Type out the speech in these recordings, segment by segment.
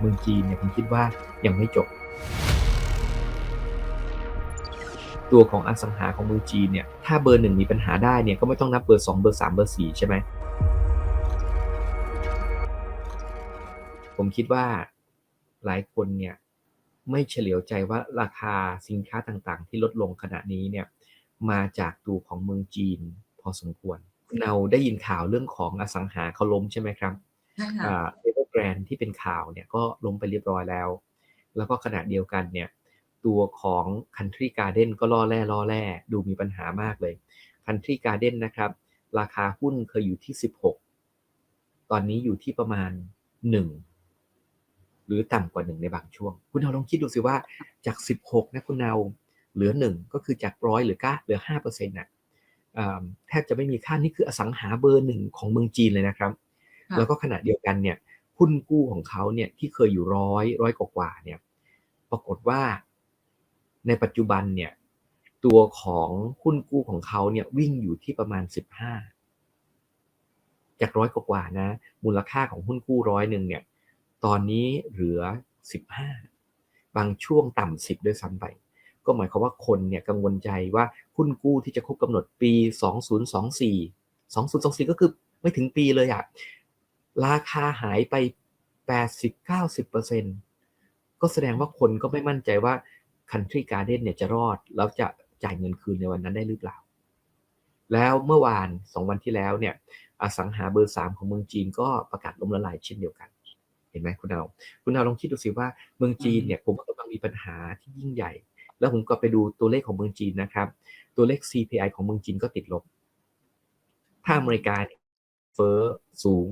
เมืองจีนเนี่ยผมคิดว่ายังไม่จบ ตัวของอสังหาของเมืองจีนเนี่ยถ้าเบอร์หนึ่งมีปัญหาได้เนี่ยก็ไม่ต้องนับเบอร์สองเบอร์สามเบอร์สี่ใช่ไหมผมคิดว่าหลายคนเนี่ยไม่เฉลียวใจว่าราคาสินค้าต่างๆ ที่ลดลงขณะนี้เนี่ยมาจากตัวของเมืองจีนพอสมควร เราได้ยินข่าวเรื่องของอสังหาเขาล้มใช่ไหมครับใช่ค่ะเอเวอร์ แกรนที่เป็นข่าวเนี่ยก็ล้มไปเรียบร้อยแล้ว แล้วก็ขณะเดียวกันเนี่ยตัวของ Country Garden ก็ล่อแร่ล่อแร่ดูมีปัญหามากเลย Country Garden นะครับ ราคาหุ้นเคยอยู่ที่ 16 ตอนนี้อยู่ที่ประมาณ 1 หรือต่ำกว่า 1 ในบางช่วง คุณเอาลองคิดดูสิว่าจาก 16 นะคุณเอาเหลือ 1 ก็คือจากร้อยหรือก้าเหลือ5%น่ะอ่าแทบจะไม่มีค่านี่คืออสังหาเบอร์หนึ่งของเมืองจีนเลยนะครับค่ะแล้วก็ขณะเดียวกันเนี่ย หุ้นกู้ของเขาเนี่ยที่เคยอยู่ร้อยร้อยกว่าเนี่ยปรากฏว่าในปัจจุบันเนี่ยตัวของหุ้นกู้ของเขาเนี่ยวิ่งอยู่ที่ประมาณ 15 จากร้อยกว่านะ มูลค่าของหุ้นกู้ร้อยหนึ่งเนี่ยตอนนี้เหลือ 15 บางช่วงต่ำ10 ด้วยซ้ำไป ก็หมายความว่าคนเนี่ยกังวลใจว่าหุ้นกู้ที่จะครบกำหนดปี 2024 2024 ก็คือไม่ถึงปีเลยอะ ราคาหายไป 80-90%ก็แสดงว่าคนก็ไม่มั่นใจว่า Country Garden เนี่ยจะรอด แล้วจะจ่ายเงินคืนในวันนั้นได้หรือเปล่า แล้วเมื่อวานสองวันที่แล้วเนี่ยอสังหาเบอร์สามของเมืองจีนก็ประกาศล้มละลายเช่นเดียวกัน เห็นไหมคุณเอาคุณเอาลองคิดดูสิว่าเมืองจีนเนี่ยผมว่ากำลังมีปัญหาที่ยิ่งใหญ่ แล้วผมก็ไปดูตัวเลขของเมืองจีนนะครับ ตัวเลข CPI ของเมืองจีนก็ติดลบ ถ้าอเมริกาเฟ้อสูง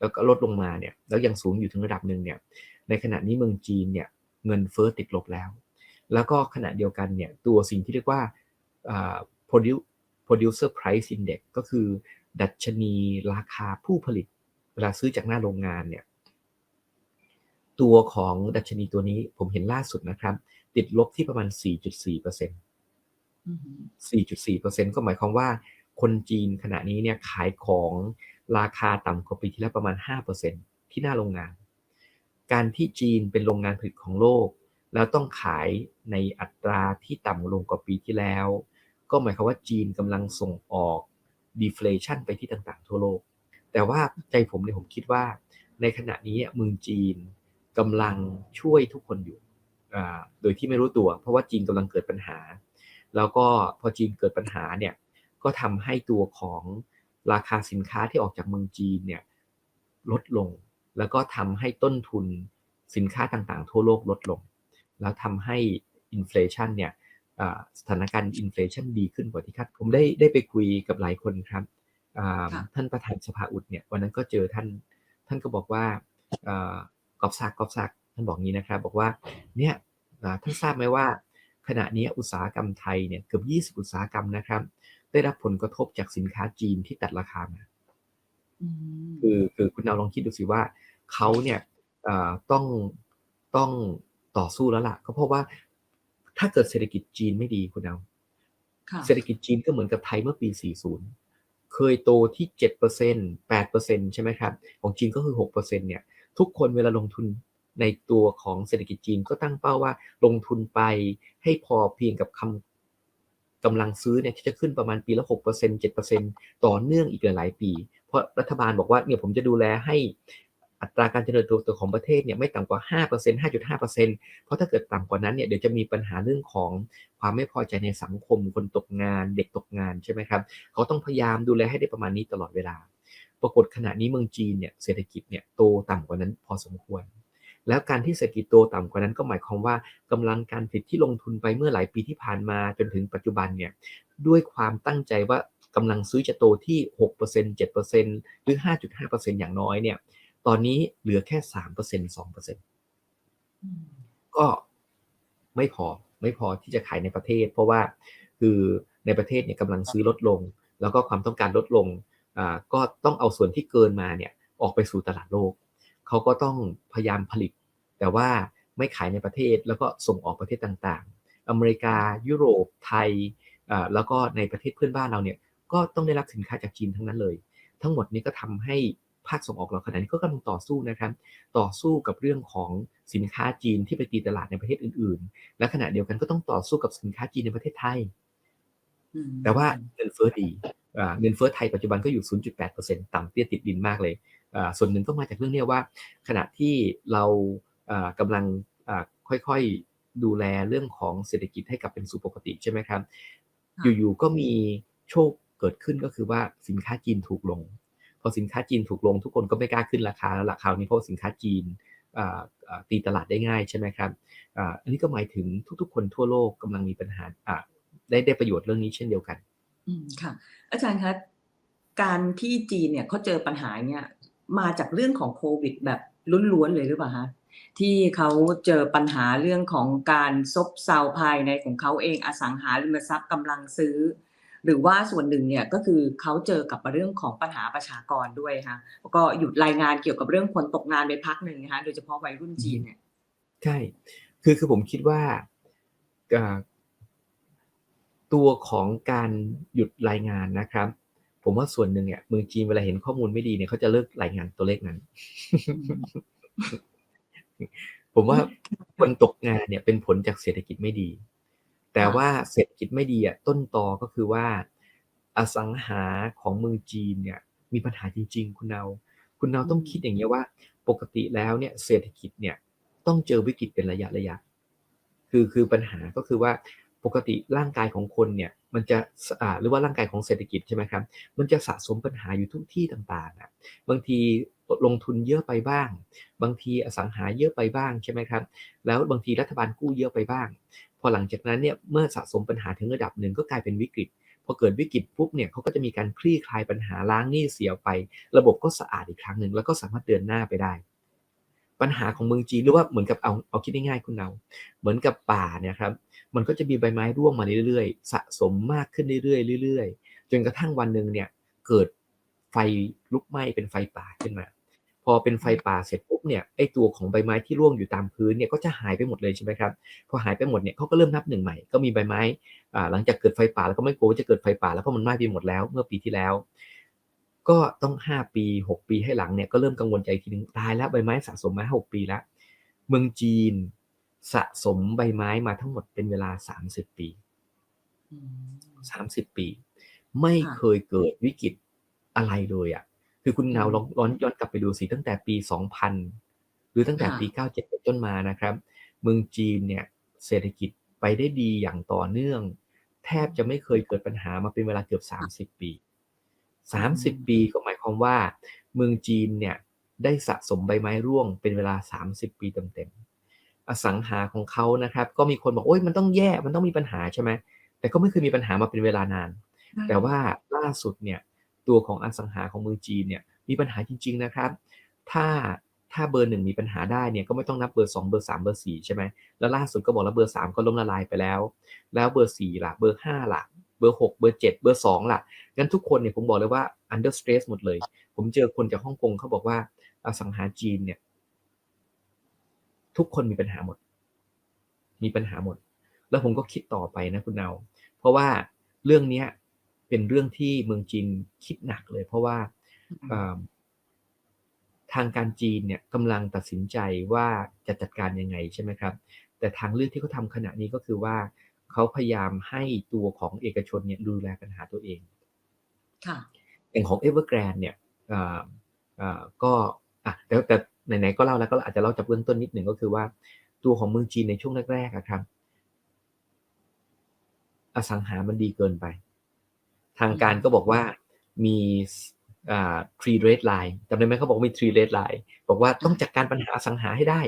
แล้วก็ลดลงมาเนี่ยแล้วยังสูงอยู่ถึงระดับหนึ่งเนี่ยในขณะนี้เมืองจีนเนี่ยเงินเฟ้อติดลบแล้ว แล้วก็ขณะเดียวกันเนี่ยตัวสิ่งที่เรียกว่าอ่า produce producer price index ก็คือ ดัชนีราคาผู้ผลิตเวลาซื้อจากหน้าโรงงานเนี่ยตัวของดัชนีตัวนี้ผมเห็นล่าสุดนะครับ ติดลบที่ประมาณ 4.4%อืม4.4%ก็หมายความว่าคนจีนขณะนี้เนี่ยขายของ ราคาต่ำกว่าปีที่แล้วประมาณ 5%ที่หน้าโรงงาน การที่จีนเป็นโรงงานผลิตของโลก แล้วต้องขายในอัตราที่ต่ำลงกว่าปีที่แล้ว ก็หมายความว่าจีนกำลังส่งออกดีเฟลชันไปที่ต่างๆ ทั่วโลก แต่ว่าใจผมเนี่ยผมคิดว่า ในขณะนี้เมืองจีนกำลังช่วยทุกคนอยู่ โดยที่ไม่รู้ตัว เพราะว่าจีนกำลังเกิดปัญหา แล้วก็พอจีนเกิดปัญหาเนี่ยก็ทำให้ตัวของ ราคาสินค้าที่ออกจากเมืองจีนเนี่ยลดลง แล้วก็ทำให้ต้นทุนสินค้าต่างๆ ทั่วโลกลดลง แล้วทำให้อินฟลชันเนี่ยอ่าสถานการณ์อินฟลชันดีขึ้นกว่าที่คาดผมได้ได้ไปคุยกับหลายคนครับอ่าค่ะท่านประธานสภาอุดเนี่ยวันนั้นก็เจอท่านท่านก็บอกว่าอ่ากอบซักกอบซักท่านบอกงี้นะครับ บอกว่าเนี่ยอ่าท่านทราบไหมว่าขณะนี้อุตสาหกรรมไทยเนี่ยเกือบ 20 อุตสาหกรรมนะครับ ได้รับผลกระทบจากสินค้าจีนที่ตัดราคามาอืมคือคือคุณเอาลองคิดดูสิว่าเขาเนี่ยเอ่อต้องต้องต่อสู้แล้วล่ะ ก็เพราะว่าถ้าเกิดเศรษฐกิจจีนไม่ดีคุณเอาค่ะเศรษฐกิจจีนก็เหมือนกับไทยเมื่อปี 40 เคยโตที่ 7% 8%ใช่ไหมครับ ของจีนก็คือ 6%เนี่ย ทุกคนเวลาลงทุนในตัวของเศรษฐกิจจีนก็ตั้งเป้าว่าลงทุนไปให้พอเพียงกับคำ กำลังซื้อเนี่ยที่จะขึ้นประมาณปีละ6% 7%ต่อเนื่องอีกหลายปี เพราะรัฐบาลบอกว่าเนี่ยผมจะดูแลให้อัตราการเจริญเติบโตของประเทศเนี่ยไม่ต่ำกว่า 5% 5.5%เพราะถ้าเกิดต่ำกว่านั้นเนี่ยเดี๋ยวจะมีปัญหาเรื่องของความไม่พอใจในสังคม คนตกงาน เด็กตกงานใช่ไหมครับ เขาต้องพยายามดูแลให้ได้ประมาณนี้ตลอดเวลา ปรากฏขณะนี้เมืองจีนเนี่ยเศรษฐกิจเนี่ยโตต่ำกว่านั้นพอสมควร แล้วการที่เศรษฐกิจโตต่ำกว่านั้นก็หมายความว่ากำลังการผลิตที่ลงทุนไปเมื่อหลายปีที่ผ่านมาจนถึงปัจจุบันเนี่ยด้วยความตั้งใจว่ากำลังซื้อจะโตที่ 6% 7%หรือ 5.5%อย่างน้อยเนี่ยตอนนี้เหลือแค่ 3% 2%อืมก็ไม่พอไม่พอที่จะขายในประเทศ เพราะว่าคือในประเทศเนี่ยกำลังซื้อลดลง แล้วก็ความต้องการลดลงอ่าก็ต้องเอาส่วนที่เกินมาเนี่ยออกไปสู่ตลาดโลก เขาก็ต้องพยายามผลิต แต่ว่าไม่ขายในประเทศแล้วก็ส่งออกประเทศต่างๆ อเมริกา ยุโรปไทยอ่าแล้วก็ในประเทศเพื่อนบ้านเราเนี่ยก็ต้องได้รับสินค้าจากจีนทั้งนั้นเลย ทั้งหมดนี้ก็ทำให้ภภาคส่งออกเราขนาดนี้ก็กำลังต่อสู้นะครับ ต่อสู้กับเรื่องของสินค้าจีนที่ไปตีตลาดในประเทศอื่น ๆ และขณะเดียวกันก็ต้องต่อสู้กับสินค้าจีนในประเทศไทยอืมแต่ว่าเงินเฟ้อดีอ่าเงินเฟ้อไทยปัจจุบันก็อยู่ 0.8%ต่ำเตี้ยติดดินมากเลยอ่า ส่วนหนึ่งก็มาจากเรื่องเนี้ยว่า ขณะที่เราอ่ากำลังอ่าค่อยๆดูแลเรื่องของเศรษฐกิจให้กลับเป็นสู่ปกติใช่ไหมครับ อยู่ๆก็มีโชคเกิดขึ้นก็คือว่าสินค้าจีนถูกลง พอสินค้าจีนถูกลง ทุกคนก็ไม่กล้าขึ้นราคาแล้วราคานี้เพราะว่าสินค้าจีนอ่าอ่าตีตลาดได้ง่ายใช่ไหมครับอ่าอันนี้ก็หมายถึงทุกๆ คนทั่วโลกกำลังมีปัญหาอ่าได้ได้ประโยชน์เรื่องนี้เช่นเดียวกัน อืมค่ะ อาจารย์คะการที่จีนเนี่ยเขาเจอปัญหาเนี่ย มาจากเรื่องของโควิดแบบล้วนๆเลยหรือเปล่าคะที่เขาเจอปัญหาเรื่องของการซบเซาภายในของเขาเองอสังหาริมทรัพย์กำลังซื้อ หรือว่าส่วนหนึ่งเนี่ยก็คือเขาเจอกับเรื่องของปัญหาประชากรด้วยค่ะก็หยุดรายงานเกี่ยวกับเรื่องคนตกงานไปพักหนึ่งนะคะโดยเฉพาะวัยรุ่นจีนเนี่ยใช่คือคือผมคิดว่าตัวของการหยุดรายงานนะครับ ผมว่าส่วนหนึ่งเนี่ยเมืองจีนเวลาเห็นข้อมูลไม่ดีเนี่ยเขาจะเลิกรายงานตัวเลขนั้น ผมว่าคนตกงานเนี่ยเป็นผลจากเศรษฐกิจไม่ดี แต่ว่าเศรษฐกิจไม่ดีอะต้นตอก็คือว่า อสังหาของเมืองจีนเนี่ย มีปัญหาจริง ๆ คุณเนา คุณเนาต้องคิดอย่างเงี้ยว่า ปกติแล้วเนี่ย เศรษฐกิจเนี่ย ต้องเจอวิกฤตเป็นระยะระยะ คือคือปัญหาก็คือว่าปกติร่างกายของคนเนี่ย มันจะอ่าหรือว่าร่างกายของเศรษฐกิจใช่ไหมครับ มันจะสะสมปัญหาอยู่ทุกที่ต่างๆอะบางทีลงทุนเยอะไปบ้าง บางทีอสังหาเยอะไปบ้างใช่ไหมครับ แล้วบางทีรัฐบาลกู้เยอะไปบ้าง พอหลังจากนั้นเนี่ยเมื่อสะสมปัญหาถึงระดับหนึ่งก็กลายเป็นวิกฤต พอเกิดวิกฤตปุ๊บเนี่ยเขาก็จะมีการคลี่คลายปัญหาล้างหนี้เสียไป ระบบก็สะอาดอีกครั้งหนึ่งแล้วก็สามารถเดินหน้าไปได้ ปัญหาของเมืองจีนหรือว่าเหมือนกับเอาเอาคิดง่ายๆคุณเอาเหมือนกับป่าเนี่ยครับ มันก็จะมีใบไม้ร่วงมาเรื่อยๆ สะสมมากขึ้นเรื่อยๆเรื่อยๆ จนกระทั่งวันหนึ่งเนี่ยเกิดไฟลุกไหม้เป็นไฟป่าขึ้นมา พอเป็นไฟป่าเสร็จปุ๊บเนี่ยไอตัวของใบไม้ที่ร่วงอยู่ตามพื้นเนี่ยก็จะหายไปหมดเลยใช่ไหมครับพอหายไปหมดเนี่ยเขาก็เริ่มนับหนึ่งใหม่ก็มีใบไม้อ่าหลังจากเกิดไฟป่าแล้วก็ไม่กลัวว่าจะเกิดไฟป่าแล้วเพราะมันไหม้ไปหมดแล้วเมื่อปีที่แล้วก็ต้องห้าปีหกปีให้หลังเนี่ยก็เริ่มกังวลใจทีนึงตายแล้วใบไม้สะสมมาหกปีแล้ว เมืองจีน สะสมใบไม้มาทั้งหมดเป็นเวลา30ปีอืม30ปี ไม่ค่ะเคยเกิดวิกฤตอะไรเลยอะ คือคุณนาวลองลองย้อนกลับไปดูสิตั้งแต่ปี2000หรือตั้งแต่ปี97เป็นต้นมานะครับ เมืองจีนเนี่ย เศรษฐกิจไปได้ดีอย่างต่อเนื่อง แทบจะไม่เคยเกิดปัญหามาเป็นเวลาเกือบ30ปี30ปีก็หมายความว่า เมืองจีนเนี่ยได้สะสมใบไม้ร่วงเป็นเวลา30ปีเต็มๆ อสังหาของเขานะครับ ก็มีคนบอกโอ้ยมันต้องแย่มันต้องมีปัญหาใช่ไหมแต่ก็ไม่เคยมีปัญหามาเป็นเวลานาน แต่ว่าล่าสุดเนี่ยตัวของอสังหาของเมืองจีนเนี่ยมีปัญหาจริง ๆนะครับ ถ้าถ้าเบอร์หนึ่งมีปัญหาได้เนี่ยก็ไม่ต้องนับเบอร์สองเบอร์สามเบอร์สี่ใช่ไหมแล้วล่าสุดก็บอกแล้วเบอร์สามก็ล้มละลายไปแล้ว แล้วเบอร์สี่ล่ะเบอร์ห้าล่ะเบอร์หกเบอร์เจ็ดเบอร์สองล่ะงั้นทุกคนเนี่ยผมบอกเลยว่า under stress หมดเลย ผมเจอคนจากฮ่องกงเขาบอกว่าอสังหาจีนเนี่ย ทุกคนมีปัญหาหมด มีปัญหาหมด แล้วผมก็คิดต่อไปนะคุณเนาเพราะว่าเรื่องเนี้ยเป็นเรื่องที่เมืองจีนคิดหนักเลย เพราะว่าเอ่อทางการจีนเนี่ยกำลังตัดสินใจว่าจะจัดการยังไงใช่ไหมครับ แต่ทางเลือกที่เขาทำขณะนี้ก็คือว่าเขาพยายามให้ตัวของเอกชนเนี่ยดูแลปัญหาตัวเองค่ะอย่างของ Evergrande เนี่ยเอ่อเอ่อก็อะแต่แต่ ไหนๆก็เล่าแล้วก็อาจจะเล่าจากเบื้องต้นนิดหนึ่งก็คือว่า ตัวของเมืองจีนในช่วงแรกๆครับ อสังหามันดีเกินไป ทางการก็บอกว่ามีอ่า three red line จำได้ไหมเขาบอกมี three red line บอกว่าต้องจัดการปัญหาอสังหาให้ได้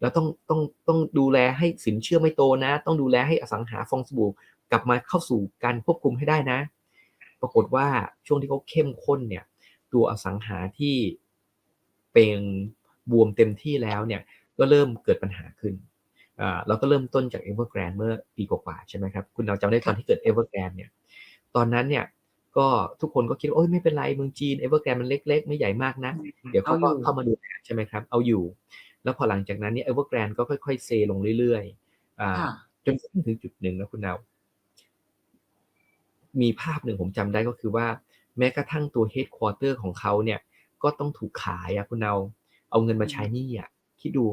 แล้วต้องต้องต้องดูแลให้สินเชื่อไม่โตนะ ต้องดูแลให้อสังหาฟองสบู่กลับมาเข้าสู่การควบคุมให้ได้นะ ปรากฏว่าช่วงที่เขาเข้มข้นเนี่ย ตัวอสังหาที่เป็น บวมเต็มที่แล้วเนี่ยก็เริ่มเกิดปัญหาขึ้นอ่าเราก็เริ่มต้นจาก Evergrande เมื่อปีกว่าๆใช่ไหมครับ คุณเราจำได้ตอนที่เกิด Evergrande เนี่ยตอนนั้นเนี่ยก็ทุกคนก็คิดว่าโอ้ยไม่เป็นไรเมืองจีน Evergrande มันเล็ก ๆ ไม่ใหญ่มากนะเดี๋ยวเขาก็เอาอยู่เข้ามาดูแลใช่ไหมครับเอาอยู่ แล้วพอหลังจากนั้นเนี่ย Evergrande ก็ค่อยๆเซลงเรื่อยๆอ่าค่ะจนถึงจุดหนึ่งนะคุณนาวมีภาพหนึ่งผมจำได้ก็คือว่า แม้กระทั่งตัว headquarter ของเขาเนี่ยก็ต้องถูกขายอะคุณเอา เอาเงินมาใช้หนี้อะคิดดู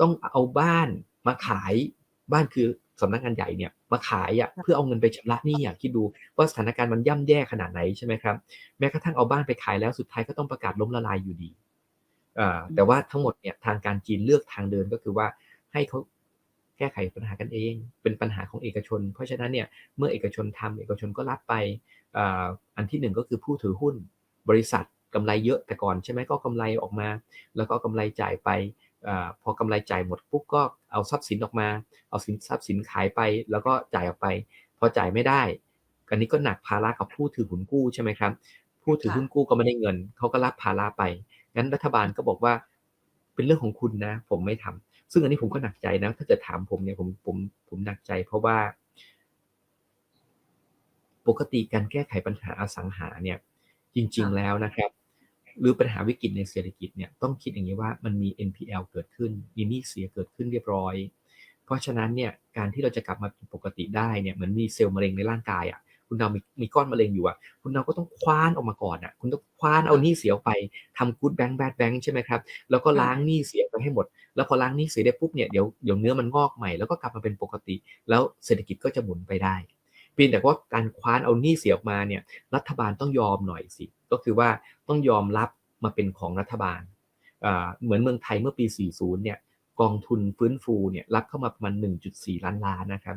ต้องเอาบ้านมาขายบ้านคือสำนักงานใหญ่เนี่ยมาขายอะเพื่อเอาเงินไปชำระหนี้อะคิดดูว่าสถานการณ์มันย่ำแย่ขนาดไหนใช่ไหมครับแม้กระทั่งเอาบ้านไปขายแล้วสุดท้ายก็ต้องประกาศล้มละลายอยู่ดีอ่าแต่ว่าทั้งหมดเนี่ยทางการจีนเลือกทางเดินก็คือว่าให้เขาแก้ไขปัญหากันเอง เป็นปัญหาของเอกชน เพราะฉะนั้นเนี่ยเมื่อเอกชนทำเอกชนก็รับไปอ่าอันที่หนึ่งก็คือผู้ถือหุ้นบริษัท กำไรเยอะแต่ก่อนใช่ไหมก็กำไรออกมา แล้วก็กำไรจ่ายไปอพอกำไรจ่ายหมดปุ๊บก็เอาทรัพย์สินออกมา เอาสินทรัพย์สินขายไป แล้วก็จ่ายออกไป พอจ่ายไม่ได้อันนี้ก็หนักภาระกับผู้ถือหุ้นกู้ใช่ไหมครับ ผู้ถือหุ้นกู้ก็ไม่ได้เงินเขาก็รับภาระไปงั้นรัฐบาลก็บอกว่าเป็นเรื่องของคุณนะ ผมไม่ทำซึ่งอันนี้ผมก็หนักใจนะ ถ้าจะถามผมเนี่ยผมผมผมหนักใจ เพราะว่า ปกติการแก้ไขปัญหาอสังหาเนี่ย จริง ๆแล้วนะครับ หรือปัญหาวิกฤตในเศรษฐกิจเนี่ยต้องคิดอย่างนี้ว่ามันมี NPL เกิดขึ้น มีหนี้เสียเกิดขึ้นเรียบร้อย เพราะฉะนั้นเนี่ยการที่เราจะกลับมาเป็นปกติได้เนี่ยเหมือนมีเซลล์มะเร็งในร่างกายอะคุณเรามีมีก้อนมะเร็งอยู่อะ คุณเราก็ต้องคว้านออกมาก่อนอะ คุณต้องคว้านเอาหนี้เสียออกไปทำกู๊ดแบงค์แบดแบงค์ใช่ไหมครับ แล้วก็ล้างหนี้เสียไปให้หมด แล้วพอล้างหนี้เสียได้ปุ๊บเนี่ยเดี๋ยวเดี๋ยวเนื้อมันงอกใหม่แล้วก็กลับมาเป็นปกติ แล้วเศรษฐกิจก็จะหมุนไปได้ เพียงแต่ว่าการคว้านเอาหนี้เสียออกมาเนี่ยรัฐบาลต้องยอมหน่อยสิ ก็คือว่าต้องยอมรับมาเป็นของรัฐบาลเหมือนเมืองไทยเมื่อปี 40 เนี่ยกองทุนฟื้นฟูเนี่ยรับเข้ามาประมาณ 1.4 ล้านล้านนะครับ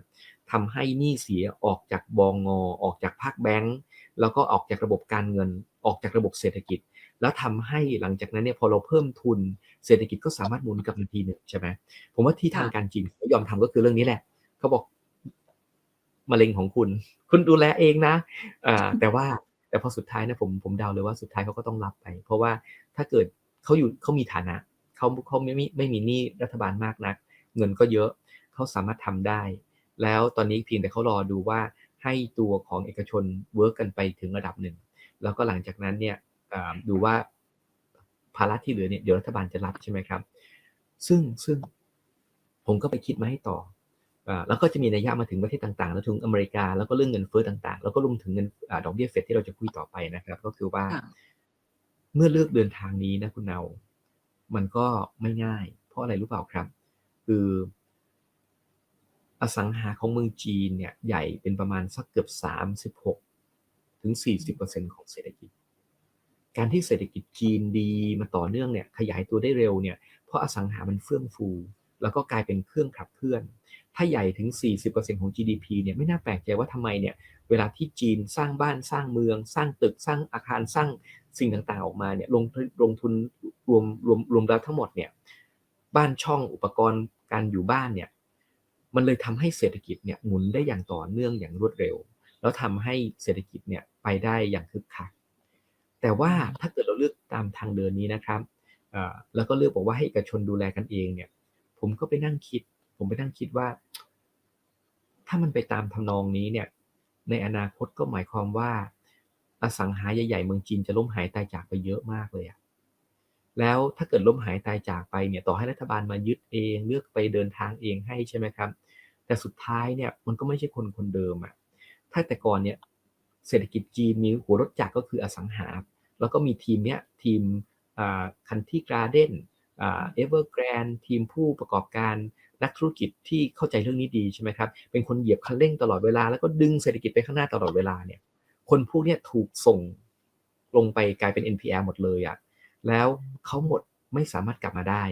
ทำให้หนี้เสียออกจากบองงออกจากภาคแบงก์แล้วก็ออกจากระบบการเงิน ออกจากระบบเศรษฐกิจ แล้วทำให้หลังจากนั้นเนี่ยพอเราเพิ่มทุนเศรษฐกิจก็สามารถหมุนกลับมาทีหนึ่งใช่ไหมผมว่าที่ทางการจีนเขายอมทำก็คือเรื่องนี้แหละเขาบอก มะเร็งของคุณ คุณดูแลเองนะอ่าแต่ว่าแต่พอสุดท้ายนะผมผมเดาเลยว่าสุดท้ายเขาก็ต้องรับไป เพราะว่าถ้าเกิดเขาอยู่เขามีฐานะเขาเขาไม่มีไม่มีหนี้รัฐบาลมากนัก เงินก็เยอะเขาสามารถทำได้ แล้วตอนนี้เพียงแต่เขารอดูว่าให้ตัวของเอกชนเวิร์กกันไปถึงระดับหนึ่ง แล้วก็หลังจากนั้นเนี่ยดูว่าภาระที่เหลือเนี่ยเดี๋ยวรัฐบาลจะรับใช่ไหมครับ ซึ่งซึ่งผมก็ไปคิดมาให้ต่อ แล้วก็จะมีนัยยะมาถึงประเทศต่างๆ แล้วถึงอเมริกา แล้วก็เรื่องเงินเฟ้อต่างๆ แล้วก็รวมถึงเงินดอกเบี้ยเฟดที่เราจะคุยต่อไปนะครับ ก็คือว่า เมื่อเลือกเดินทางนี้นะคุณเนา มันก็ไม่ง่าย เพราะอะไรรู้เปล่าครับ คือ อสังหาของเมืองจีนเนี่ยใหญ่เป็นประมาณสักเกือบ 36 ถึง 40%ของเศรษฐกิจ การที่เศรษฐกิจจีนดีมาต่อเนื่องเนี่ยขยายตัวได้เร็วเนี่ยเพราะอสังหามันเฟื่องฟู แล้วก็กลายเป็นเครื่องขับเคลื่อน ถ้าใหญ่ถึง 40%ของ GDP เนี่ยไม่น่าแปลกใจว่าทำไมเนี่ยเวลาที่จีนสร้างบ้านสร้างเมือง สร้างตึกสร้างอาคารสร้างสิ่งต่างๆ ออกมาเนี่ยลงลงทุนรวมรวมรวมแล้วทั้งหมดเนี่ยบ้านช่องอุปกรณ์การอยู่บ้านเนี่ยมันเลยทำให้เศรษฐกิจเนี่ยหมุนได้อย่างต่อเนื่องอย่างรวดเร็ว แล้วทำให้เศรษฐกิจเนี่ยไปได้อย่างคึกคักแต่ว่าถ้าเกิดเราเลือกตามทางเดินนี้นะครับแล้วก็เลือกบอกว่าให้เอกชนดูแลกันเองเนี่ยผมก็ไปนั่งคิด ผมไปนั่งคิดว่า ถ้ามันไปตามทำนองนี้เนี่ย ในอนาคตก็หมายความว่า อสังหาใหญ่ๆเมืองจีนจะล้มหายตายจากไปเยอะมากเลยอะแล้วถ้าเกิดล้มหายตายจากไปเนี่ยต่อให้รัฐบาลมายึดเองเลือกไปเดินทางเองให้ใช่ไหมครับ แต่สุดท้ายเนี่ยมันก็ไม่ใช่คนคนเดิมอะถ้าแต่ก่อนเนี่ยเศรษฐกิจจีนมีหัวรถจักรก็คืออสังหา แล้วก็มีทีมเนี้ยทีมคันที่กราเดนเอเวอร์แกรนทีมผู้ประกอบการ นักธุรกิจที่เข้าใจเรื่องนี้ดีใช่ไหมครับเป็นคนเหยียบคันเร่งตลอดเวลาแล้วก็ดึงเศรษฐกิจไปข้างหน้าตลอดเวลาเนี่ยคนพวกนี้ถูกส่งลงไปกลายเป็น NPL หมดเลยอะแล้วเขาหมดไม่สามารถกลับมาได้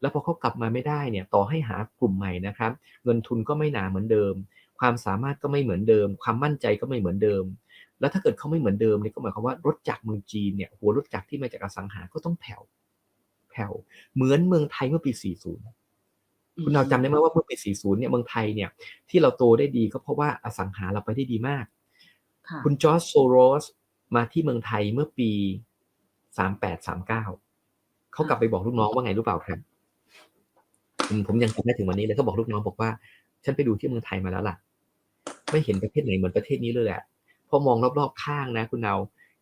แล้วพอเขากลับมาไม่ได้เนี่ยต่อให้หากลุ่มใหม่นะครับเงินทุนก็ไม่หนาเหมือนเดิม ความสามารถก็ไม่เหมือนเดิม ความมั่นใจก็ไม่เหมือนเดิม แล้วถ้าเกิดเขาไม่เหมือนเดิมนี่ก็หมายความว่ารถจักรเมืองจีนเนี่ยหัวรถจักรที่มาจากอสังหาก็ต้องแผ่วแผ่วเหมือนเมืองไทยเมื่อปี 40 คุณเราจำได้ไหมว่าเมื่อปี 40 เนี่ยเมืองไทยเนี่ยที่เราโตได้ดีก็เพราะว่าอสังหาเราไปได้ดีมาก คุณจอร์จโซโรสมาที่เมืองไทยเมื่อปี 38 39 เขากลับไปบอกลูกน้องว่าไงรู้เปล่าครับ ผมผมยังจำได้ถึงวันนี้เลยเขาบอกลูกน้องบอกว่า ฉันไปดูที่เมืองไทยมาแล้วล่ะ ไม่เห็นประเทศไหนเหมือนประเทศนี้เลยแหละพอมองรอบๆข้างนะ คุณเอา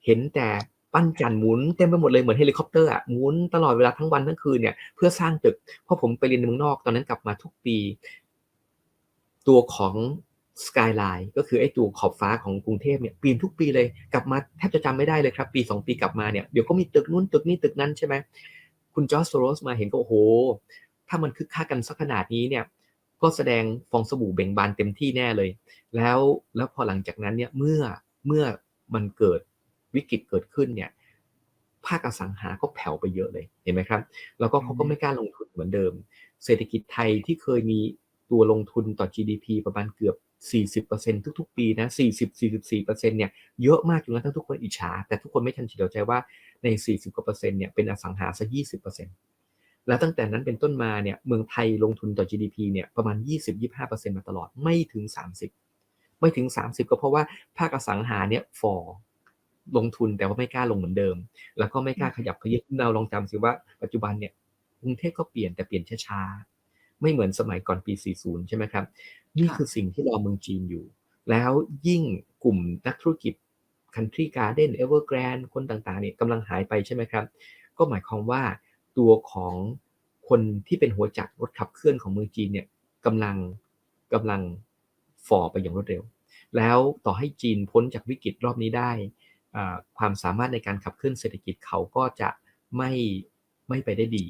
เห็นแต่ ปั้นจันหมุนเต็มไปหมดเลยเหมือนเฮลิคอปเตอร์อะหมุนตลอดเวลาทั้งวันทั้งคืนเนี่ยเพื่อสร้างตึกเพราะผมไปเรียนเมืองนอกตอนนั้นกลับมาทุกปี ตัวของสกายไลน์ก็คือไอ้ตัวขอบฟ้าของกรุงเทพเนี่ยเปลี่ยนทุกปีเลยกลับมาแทบจะจำไม่ได้เลยครับ ปี 2 ปีกลับมาเนี่ยเดี๋ยวก็มีตึกนู้นตึกนี้ตึกนั้นใช่ไหมคุณจอร์จโซโรสมาเห็นก็โอ้โห ถ้ามันคึกคักกันสักขนาดนี้เนี่ยก็แสดงฟองสบู่เบ่งบานเต็มที่แน่เลย แล้วแล้วพอหลังจากนั้นเนี่ยเมื่อเมื่อมันเกิด วิกฤตเกิดขึ้นเนี่ยภาคอสังหาก็แผ่วไปเยอะเลยเห็นไหมครับ แล้วก็เขาก็ไม่กล้าลงทุนเหมือนเดิม เศรษฐกิจไทยที่เคยมีตัวลงทุนต่อ GDP ประมาณเกือบ 40%ทุก ๆ ปีนะ 40-44%เนี่ยเยอะมากจนกระทั่งทุกคนอิจฉา แต่ทุกคนไม่ทันเฉลียวใจว่าใน 40กว่าเปอร์เซ็นต์เนี่ยเป็นอสังหาซะ20%แล้วตั้งแต่นั้นเป็นต้นมาเนี่ยเมืองไทยลงทุนต่อ GDP เนี่ยประมาณ 20-25%มาตลอดไม่ถึง 30 ไม่ถึง 30 ก็เพราะว่าภาคอสังหาเนี่ยฟอ ลงทุนแต่ว่าไม่กล้าลงเหมือนเดิม แล้วก็ไม่กล้าขยับขยื่นเราลองจำสิว่าปัจจุบันเนี่ยกรุงเทพก็เปลี่ยนแต่เปลี่ยนช้าๆ ไม่เหมือนสมัยก่อนปี 40 ใช่ไหมครับ นี่คือสิ่งที่รอเมืองจีนอยู่ แล้วยิ่งกลุ่มนักธุรกิจ Country Garden Evergrande คนต่างๆเนี่ยกำลังหายไปใช่ไหมครับ ก็หมายความว่าตัวของคนที่เป็นหัวจักรรถขับเคลื่อนของเมืองจีนเนี่ยกำลังกำลังฝ่อไปอย่างรวดเร็ว แล้วต่อให้จีนพ้นจากวิกฤตรอบนี้ได้อ่า ความสามารถในการขับเคลื่อนเศรษฐกิจเขาก็จะไม่ไม่ไปได้ดี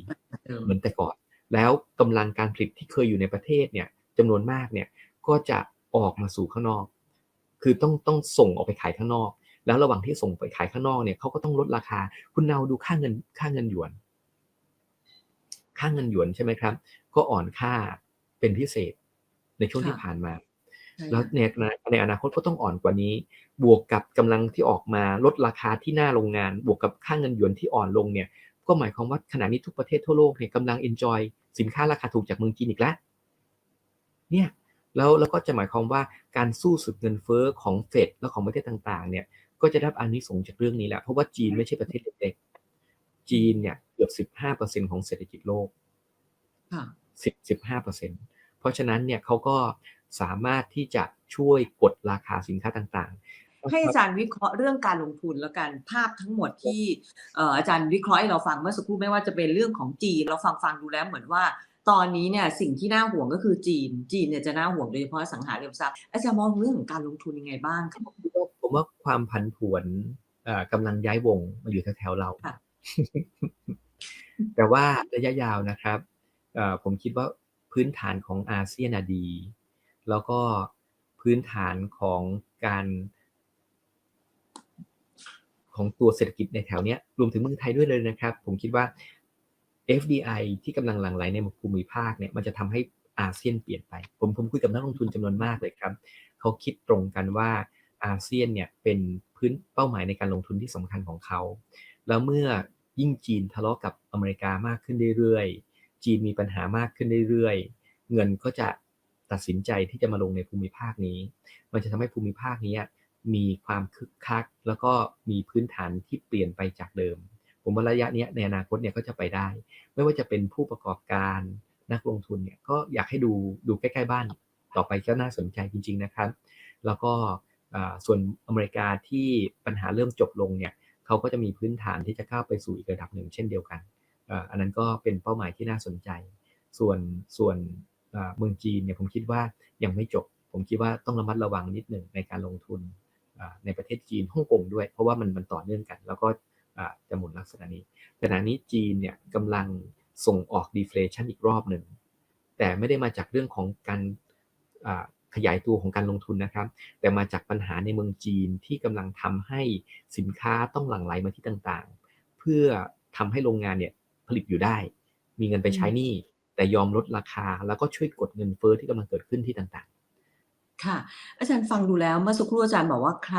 เดิมเหมือนแต่ก่อน แล้วกำลังการผลิตที่เคยอยู่ในประเทศเนี่ยจำนวนมากเนี่ยก็จะออกมาสู่ข้างนอก คือต้องต้องส่งออกไปขายข้างนอก แล้วระหว่างที่ส่งไปขายข้างนอกเนี่ยเขาก็ต้องลดราคา คุณเนาดูค่าเงินค่าเงินหยวน ค่าเงินหยวนใช่ไหมครับ ก็อ่อนค่าเป็นพิเศษในช่วงที่ค่ะผ่านมาใช่ แล้วค่ะในในอนาคตก็ต้องอ่อนกว่านี้ บวกกับกำลังที่ออกมาลดราคาที่หน้าโรงงาน บวกกับค่าเงินหยวนที่อ่อนลงเนี่ยก็หมายความว่าขณะนี้ทุกประเทศทั่วโลกเนี่ยกำลัง enjoy สินค้าราคาถูกจากเมืองจีนอีกแล้วเนี่ยแล้วแล้วก็จะหมายความว่าการสู้ศึกเงินเฟ้อของเฟดและของประเทศต่างๆเนี่ยก็จะได้รับอานิสงส์จากเรื่องนี้แหละเพราะว่าจีนไม่ใช่ประเทศเล็กๆจีนเนี่ยเกือบ15%ของเศรษฐกิจโลกค่ะ10 15%เพราะฉะนั้นเนี่ยเขาก็ สามารถที่จะช่วยกดราคาสินค้าต่างๆ ให้อาจารย์วิเคราะห์เรื่องการลงทุนแล้วกันภาพทั้งหมดที่เอ่ออาจารย์วิเคราะห์ให้เราฟังเมื่อสักครู่ไม่ว่าจะเป็นเรื่องของจีนเราฟังฟังดูแล้วเหมือนว่าตอนนี้เนี่ยสิ่งที่น่าห่วงก็คือจีน จีนเนี่ยจะน่าห่วงโดยเฉพาะอสังหาริมทรัพย์อาจารย์มองเรื่องของการลงทุนยังไงบ้างคะผมว่าความผันผวนเอ่อกำลังย้ายวงมาอยู่แถวๆเราค่ะแต่ว่าระยะยาวนะครับเอ่อผมคิดว่าพื้นฐานของอาเซียนอะดี แล้วก็พื้นฐานของการ ของตัวเศรษฐกิจในแถวเนี้ยรวมถึงเมืองไทยด้วยเลยนะครับ ผมคิดว่า FDI ที่กำลังหลั่งไหลในภูมิภาคเนี่ยมันจะทำให้อาเซียนเปลี่ยนไป ผมผมคุยกับนักลงทุนจำนวนมากเลยครับ เขาคิดตรงกันว่าอาเซียนเนี่ยเป็นพื้นเป้าหมายในการลงทุนที่สำคัญของเขา แล้วเมื่อยิ่งจีนทะเลาะกับอเมริกามากขึ้นเรื่อยๆ จีนมีปัญหามากขึ้นเรื่อยๆ เงินก็จะ ตัดสินใจที่จะมาลงในภูมิภาคนี้ มันจะทำให้ภูมิภาคนี้มีความคึกคัก แล้วก็มีพื้นฐานที่เปลี่ยนไปจากเดิม ผมว่าระยะนี้ในอนาคตเนี่ยก็จะไปได้ ไม่ว่าจะเป็นผู้ประกอบการนักลงทุนเนี่ยก็อยากให้ดูดูใกล้ๆบ้านต่อไปก็น่าสนใจจริง ๆนะครับ แล้วก็ส่วนอเมริกาที่ปัญหาเริ่มจบลงเนี่ยเขาก็จะมีพื้นฐานที่จะก้าวไปสู่อีกระดับหนึ่งเช่นเดียวกันอันนั้นก็เป็นเป้าหมายที่น่าสนใจ ส่วนส่วน เมืองจีนเนี่ยผมคิดว่ายังไม่จบ ผมคิดว่าต้องระมัดระวังนิดหนึ่งในการลงทุนในประเทศจีนฮ่องกงด้วย เพราะว่ามันมันต่อเนื่องกัน แล้วก็จะหมุนลักษณะนี้ขณะนี้จีนเนี่ยกำลังส่งออกดีเฟลชันอีกรอบหนึ่งแต่ไม่ได้มาจากเรื่องของการขยายตัวของการลงทุนนะครับ แต่มาจากปัญหาในเมืองจีนที่กำลังทำให้สินค้าต้องหลั่งไหลมาที่ต่างๆ เพื่อทำให้โรงงานเนี่ยผลิตอยู่ได้ มีเงินไปใช้หนี้ แต่ยอมลดราคาแล้วก็ช่วยกดเงินเฟ้อที่กำลังเกิดขึ้นที่ต่างค่ะ อาจารย์ฟังดูแล้วเมื่อสักครู่อาจารย์บอกว่าใคร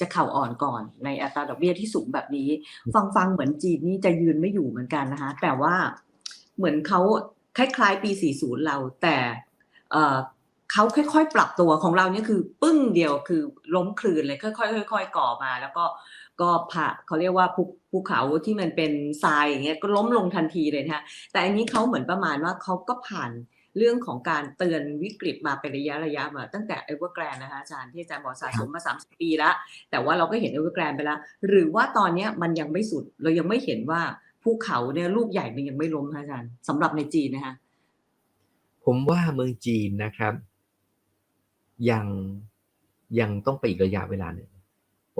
จะเข่าอ่อนก่อน ในอัตราดอกเบี้ยที่สูงแบบนี้ ฟังฟังเหมือนจีนนี่จะยืนไม่อยู่เหมือนกันนะคะแต่ว่าเหมือนเขาคล้ายๆ ปี 40 เราแต่เอ่อเขาค่อยๆ ปรับตัวของเราเนี่ยคือ ปึ้งเดียวคือล้มคลืนเลยค่อยๆค่อยๆก่อมา แล้วก็ ก็ผ่าเขาเรียกว่าภูภูเขาที่มันเป็นทรายอย่างเงี้ยก็ล้มลงทันทีเลยนะคะแต่อันนี้เขาเหมือนประมาณว่าเขาก็ผ่านเรื่องของการเตือนวิกฤตมาเป็นระยะระยะมา ตั้งแต่เอเวอร์แกรนนะคะอาจารย์ที่อาจารย์บอกสะสมมา 30 ปีแล้ว แต่ว่าเราก็เห็นเอเวอร์แกรนไปแล้ว หรือว่าตอนเนี้ยมันยังไม่สุดเรายังไม่เห็นว่าภูเขาเนี่ยลูกใหญ่มันยังไม่ล้มคะอาจารย์สำหรับในจีนนะคะๆผมว่าเมืองจีนนะครับ ยังยังต้องไปอีกระยะเวลาหนึ่ง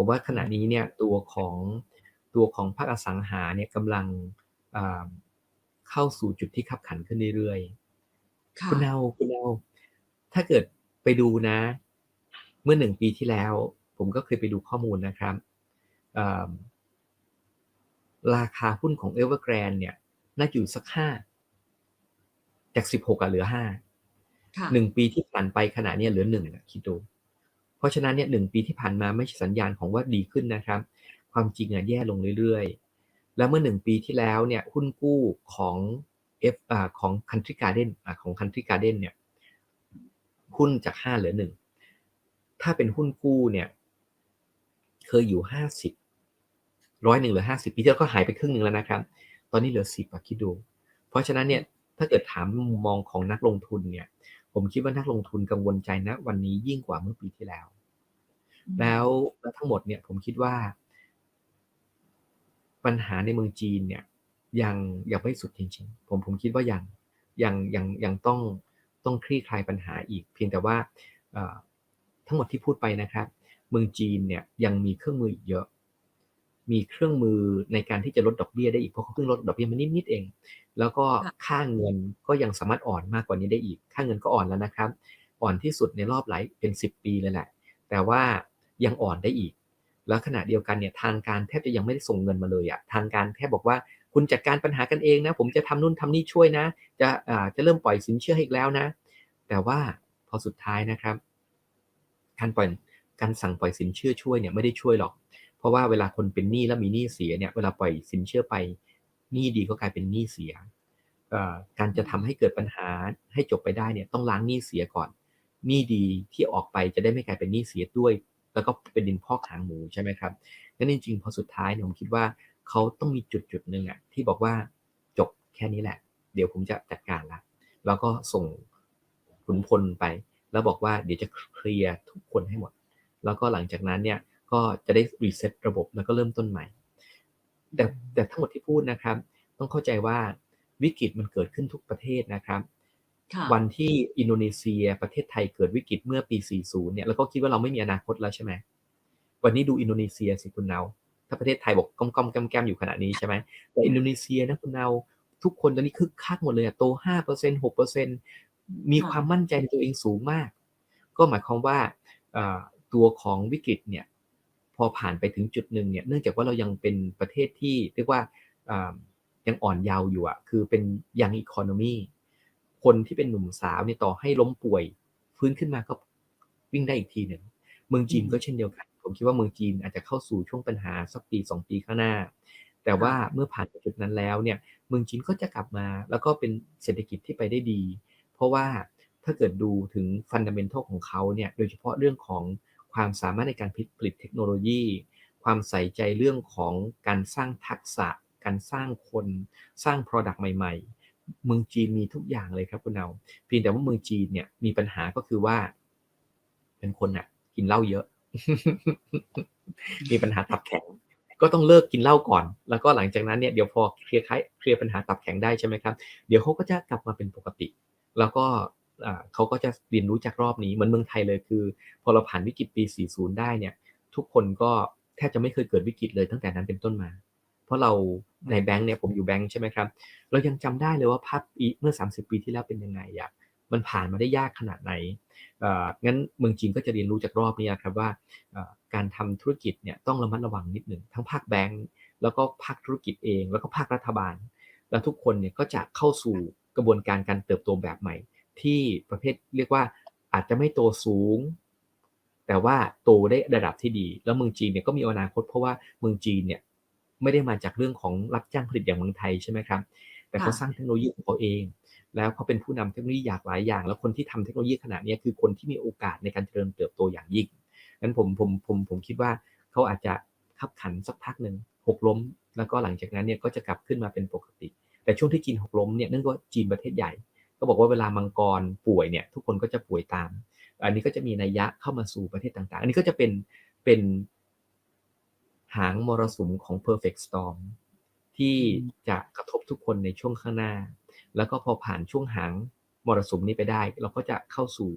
ผมว่าขณะนี้เนี่ยตัวของตัวของภาคอสังหาเนี่ยกำลังอ่าเข้าสู่จุดที่ขับขันขึ้นเรื่อยๆค่ะคุณเนาคุณเนาถ้าเกิดไปดูนะ เมื่อหนึ่งปีที่แล้ว ผมก็เคยไปดูข้อมูลนะครับอ่าราคาหุ้นของ Evergrande เนี่ย น่าจะอยู่สักห้าจากสิบหกอะเหลือห้าค่ะหนึ่งปีที่ผ่านไปขณะเนี้ยเหลือหนึ่งนะคิดดู เพราะฉะนั้นเนี่ยหนึ่งปีที่ผ่านมาไม่ใช่สัญญาณของว่าดีขึ้นนะครับ ความจริงอะแย่ลงเรื่อยๆ แล้วเมื่อหนึ่งปีที่แล้วเนี่ยหุ้นกู้ของ F อ่าของ Country Garden อ่าของ Country Garden เนี่ยหุ้นจากห้าเหลือหนึ่งถ้าเป็นหุ้นกู้เนี่ยเคยอยู่ห้าสิบร้อยหนึ่งเหลือห้าสิบปีที่แล้วก็หายไปครึ่งหนึ่งแล้วนะครับ ตอนนี้เหลือสิบอะคิดดู เพราะฉะนั้นเนี่ยถ้าเกิดถามมุมมองของนักลงทุนเนี่ย ผมคิดว่านักลงทุนกังวลใจนะวันนี้ยิ่งกว่าเมื่อปีที่แล้ว แล้วแล้วทั้งหมดเนี่ยผมคิดว่า ปัญหาในเมืองจีนเนี่ย ยังยังไม่สุดจริงๆ ผมผมคิดว่ายังยังยังยังต้องต้องคลี่คลายปัญหาอีก เพียงแต่ว่าเอ่อทั้งหมดที่พูดไปนะครับ เมืองจีนเนี่ยยังมีเครื่องมืออีกเยอะ มีเครื่องมือในการที่จะลดดอกเบี้ยได้อีกเพราะเขาเพิ่งลดดอกเบี้ยมานิดๆเอง แล้วก็ค่ะค่าเงินก็ยังสามารถอ่อนมากกว่านี้ได้อีก ค่าเงินก็อ่อนแล้วนะครับ อ่อนที่สุดในรอบหลายเป็น 10 ปีเลยแหละ แต่ว่ายังอ่อนได้อีก แล้วขณะเดียวกันเนี่ยทางการแทบจะยังไม่ได้ส่งเงินมาเลยอะทางการแค่บอกว่าคุณจัดการปัญหากันเองนะ ผมจะทำนู่นทำนี่ช่วยนะ จะอ่าจะเริ่มปล่อยสินเชื่อให้อีกแล้วนะ แต่ว่าพอสุดท้ายนะครับ การปล่อยการสั่งปล่อยสินเชื่อช่วยเนี่ยไม่ได้ช่วยหรอก เพราะว่าเวลาคนเป็นหนี้แล้วมีหนี้เสียเนี่ยเวลาปล่อยสินเชื่อไปหนี้ดีก็กลายเป็นหนี้เสียการจะทำให้เกิดปัญหาให้จบไปได้เนี่ยต้องล้างหนี้เสียก่อนหนี้ดีที่ออกไปจะได้ไม่กลายเป็นหนี้เสียด้วย แล้วก็เป็นดินพอกหางหมูใช่ไหมครับงั้นจริงๆพอสุดท้ายเนี่ยผมคิดว่าเขาต้องมีจุดจุดหนึ่งอะที่บอกว่าจบแค่นี้แหละ เดี๋ยวผมจะจัดการละแล้วก็ส่งขุนพลไป แล้วบอกว่าเดี๋ยวจะเคลียร์ทุกคนให้หมด แล้วก็หลังจากนั้นเนี่ย ก็จะได้รีเซ็ตระบบแล้วก็เริ่มต้นใหม่ แต่แต่ทั้งหมดที่พูดนะครับ ต้องเข้าใจว่าวิกฤตมันเกิดขึ้นทุกประเทศนะครับค่ะวันที่อินโดนีเซียประเทศไทยเกิดวิกฤตเมื่อปี 40 เนี่ย แล้วก็คิดว่าเราไม่มีอนาคตแล้วใช่ไหม วันนี้ดูอินโดนีเซียสิคุณเนาถ้าประเทศไทยบอกก้มก้มๆแก้มแก้มๆอยู่ขณะนี้ใช่ไหมแต่อินโดนีเซียนะคุณเนาทุกคนตอนนี้คึกคักหมดเลยอะโต5% 6%มีความมั่นใจในตัวเองสูงมาก ก็หมายความว่าเอ่อตัวของวิกฤตเนี่ย พอผ่านไปถึงจุดหนึ่งเนี่ยเนื่องจากว่าเรายังเป็นประเทศที่เรียกว่าอ่ายังอ่อนเยาว์อยู่อะคือเป็นยังอีโคโนมีคนที่เป็นหนุ่มสาวเนี่ยต่อให้ล้มป่วยฟื้นขึ้นมาก็วิ่งได้อีกทีหนึ่งเมืองจีนอืมก็เช่นเดียวกัน ผมคิดว่าเมืองจีนอาจจะเข้าสู่ช่วงปัญหาสักปีสองปีข้างหน้า แต่ว่าเมื่อผ่านจุดนั้นแล้วเนี่ยเมืองจีนก็จะกลับมา แล้วก็เป็นเศรษฐกิจที่ไปได้ดี เพราะว่าถ้าเกิดดูถึงฟันดัมเ n นทัลของเขาเนี่ยโดยเฉพาะเรื่องของ ความสามารถในการผลิตเทคโนโลยี ความใส่ใจเรื่องของการสร้างทักษะ การสร้างคนสร้าง Product ใหม่ๆ เมืองจีนมีทุกอย่างเลยครับคุณเนาเพียงแต่ว่าเมืองจีนเนี่ยมีปัญหาก็คือว่า เป็นคนน่ะ กินเหล้าเยอะ มีปัญหาตับแข็งก็ต้องเลิกกินเหล้าก่อน แล้วก็หลังจากนั้นเนี่ยเดี๋ยวพอเคลียร์คลายเคลียร์ปัญหาตับแข็งได้ใช่ไหมครับ เดี๋ยวเขาก็จะกลับมาเป็นปกติ แล้วก็ เขาก็จะเรียนรู้จากรอบนี้เหมือนเมืองไทยเลยคือ พอเราผ่านวิกฤตปี 40 ได้เนี่ย ทุกคนก็แทบจะไม่เคยเกิดวิกฤตเลยตั้งแต่นั้นเป็นต้นมา เพราะเราในแบงค์เนี่ยผมอยู่แบงค์ใช่ไหมครับ เรายังจำได้เลยว่าภาพเมื่อ 30 ปีที่แล้วเป็นยังไงอะมันผ่านมาได้ยากขนาดไหนงั้นเมืองจีนก็จะเรียนรู้จากรอบนี้ครับว่าการทำธุรกิจเนี่ยต้องระมัดระวังนิดหนึ่งทั้งภาคแบงค์แล้วก็ภาคธุรกิจเอง แล้วก็ภาครัฐบาล แล้วทุกคนเนี่ยก็จะเข้าสู่กระบวนการการเติบโตแบบใหม่ ที่ประเภทเรียกว่าอาจจะไม่โตสูง แต่ว่าโตได้ระดับที่ดี แล้วเมืองจีนเนี่ยก็มีอนาคตเพราะว่าเมืองจีนเนี่ยไม่ได้มาจากเรื่องของรับจ้างผลิตอย่างเมืองไทยใช่ไหมครับ แต่เขาสร้างเทคโนโลยีของเขาเอง แล้วเขาเป็นผู้นำเทคโนโลยีอยางหลายอย่าง แล้วคนที่ทำเทคโนโลยีขนาดนี้คือคนที่มีโอกาสในการเจริญเติบโตอย่างยิ่งงั้นผมผมผมผมคิดว่าเขาอาจจะขับขันสักพักหนึ่งหกล้ม แล้วก็หลังจากนั้นเนี่ยก็จะกลับขึ้นมาเป็นปกติ แต่ช่วงที่จีนหกล้มเนี่ยเนื่องจากจีนประเทศใหญ่ ก็บอกว่าเวลามังกรป่วยเนี่ยทุกคนก็จะป่วยตาม อันนี้ก็จะมีนัยยะเข้ามาสู่ประเทศต่างๆ อันนี้ก็จะเป็นเป็นหางมรสุมของ perfect storm ที่จะกระทบทุกคนในช่วงข้างหน้า แล้วก็พอผ่านช่วงหางมรสุมนี้ไปได้ เราก็จะเข้าสู่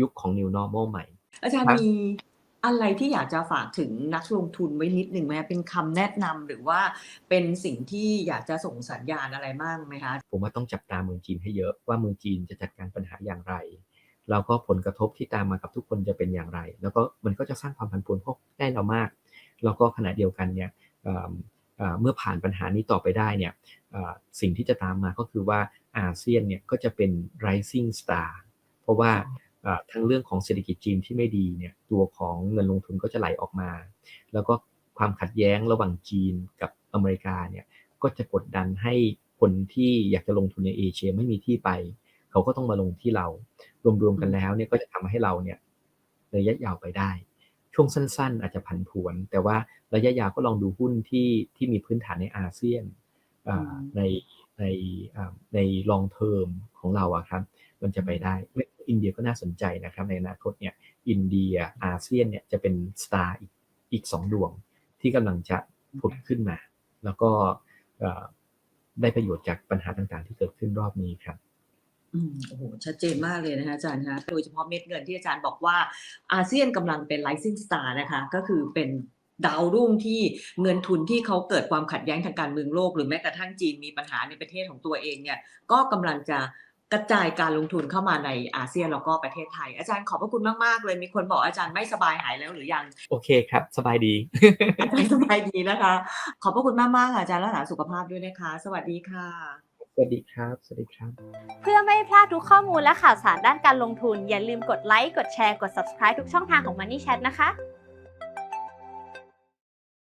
ยุคของ New Normal ใหม่ อาจารย์มี อะไรที่อยากจะฝากถึงนักลงทุนไว้นิดหนึ่งไหมเป็นคำแนะนำหรือว่าเป็นสิ่งที่อยากจะส่งสัญญาณอะไรบ้างไหมคะผมว่าต้องจับตาเมืองจีนให้เยอะว่าเมืองจีนจะจัดการปัญหาอย่างไร แล้วก็ผลกระทบที่ตามมากับทุกคนจะเป็นอย่างไร แล้วก็มันก็จะสร้างความผันผวนพวกได้เรามาก แล้วก็ขณะเดียวกันเนี่ยเเมื่อผ่านปัญหานี้ต่อไปได้เนี่ยสิ่งที่จะตามมาก็คือว่าอาเซียนเนี่ยก็จะเป็น rising star เพราะว่า ทั้งเรื่องของเศรษฐกิจจีนที่ไม่ดีเนี่ยตัวของเงินลงทุนก็จะไหลออกมา แล้วก็ความขัดแย้งระหว่างจีนกับอเมริกาเนี่ยก็จะกดดันให้คนที่อยากจะลงทุนในเอเชียไม่มีที่ไป เขาก็ต้องมาลงที่เรา รวมๆกันแล้วเนี่ยก็จะทำให้เราเนี่ยระยะยาวไปได้ ช่วงสั้น ๆ อาจจะผันผวน แต่ว่าระยะยาวก็ลองดูหุ้นที่ที่มีพื้นฐานในอาเซียนอ่าอืมในในอ่าใน long term ของเราอะครับ มันจะไปได้ อินเดียก็น่าสนใจนะครับในอนาคตเนี่ยอินเดียอาเซียนเนี่ยจะเป็นสตาร์อีกสองดวงที่กำลังจะผุดขึ้นมา แล้วก็ได้ประโยชน์จากปัญหาต่างๆ ที่เกิดขึ้นรอบนี้ครับอืมโอ้โหชัดเจนมากเลยนะคะอาจารย์คะโดยเฉพาะเม็ดเงินที่อาจารย์บอกว่าอาเซียนกำลังเป็น rising star นะคะ ก็คือเป็นดาวรุ่งที่เงินทุนที่เขาเกิดความขัดแย้งทางการเมืองโลก หรือแม้กระทั่งจีนมีปัญหาในประเทศของตัวเองเนี่ยก็กำลังจะ กระจายการลงทุนเข้ามาในอาเซียนแล้วก็ประเทศไทย อาจารย์ขอบพระคุณมาก ๆ เลยมีคนบอกอาจารย์ไม่สบายหายแล้วหรือยัง โอเคครับ สบายดีอาจารย์สบายดีนะคะ ขอบพระคุณมากๆค่ะอาจารย์รักษาสุขภาพด้วยนะคะ สวัสดีค่ะ สวัสดีครับ สวัสดีครับ เพื่อไม่ให้พลาดทุกข้อมูลและข่าวสารด้านการลงทุน อย่าลืมกดไลค์กดแชร์กด subscribe ทุกช่องทางของ Money Chat นะคะ